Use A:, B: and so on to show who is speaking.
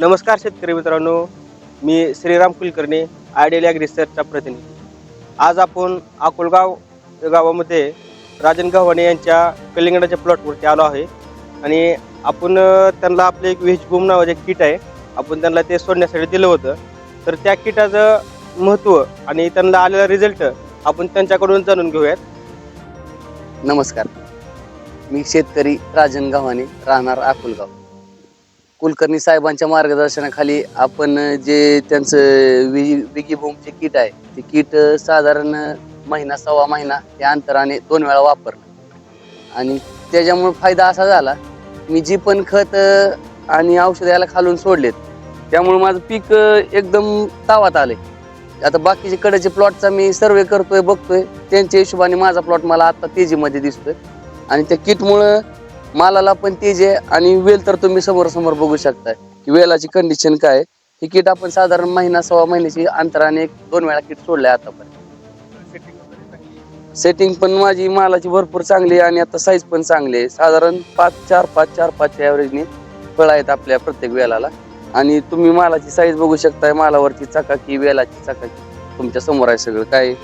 A: नमस्कार शेतकरी मित्रांनो मी श्रीराम कुलकर्णी आयडियल ॲग रिसर्चचा प्रतिनिधी. आज आपण अकोलगाव गावामध्ये राजन गव्हाणे यांच्या कलिंगडाच्या प्लॉटवरती आलो आहे आणि आपण त्यांना आपलं एक व्हेज बूम नावाचे किट आहे. आपण त्यांना ते सोडण्यासाठी दिलं होतं. तर त्या किटाचं महत्त्व आणि त्यांना आलेला रिझल्ट आपण त्यांच्याकडून जाणून घेऊयात.
B: नमस्कार. मी शेतकरी राजन गव्हाणे राहणार अकोलगाव. कुलकर्णी साहेबांच्या मार्गदर्शनाखाली आपण जे त्यांचं वि विगी किट आहे ते किट साधारण महिना सव्वा महिना या अंतराने दोन वेळा वापरलं आणि त्याच्यामुळे फायदा असा झाला मी जी पण खत आणि औषध याला खालून सोडलेत त्यामुळे माझं पीक एकदम तावात आले आता बाकीचे कडेचे प्लॉटचा मी सर्वे करतोय बघतोय त्यांच्या हिशोबाने माझा प्लॉट मला आता तेजीमध्ये दिसतोय. आणि त्या किटमुळं मालाला पण तेज आहे आणि वेल तर तुम्ही समोर समोर बघू शकताय की वेलाची कंडिशन काय आहे. ही किट आपण साधारण महिना सव्वा महिन्याची अंतराने एक दोन वेळा किट सोडलाय आतापर्यंत. सेटिंग पण माझी मालाची भरपूर चांगली आहे आणि आता साईज पण चांगली आहे. साधारण पाच चार पाच चार पाचच्या ॲव्हरेजने फळ आहेत आपल्या प्रत्येक वेलाला. आणि तुम्ही मालाची साईज बघू शकताय. मालावरची चकाकी वेलाची चकाकी. तुमच्यासमोर आहे सगळं. काय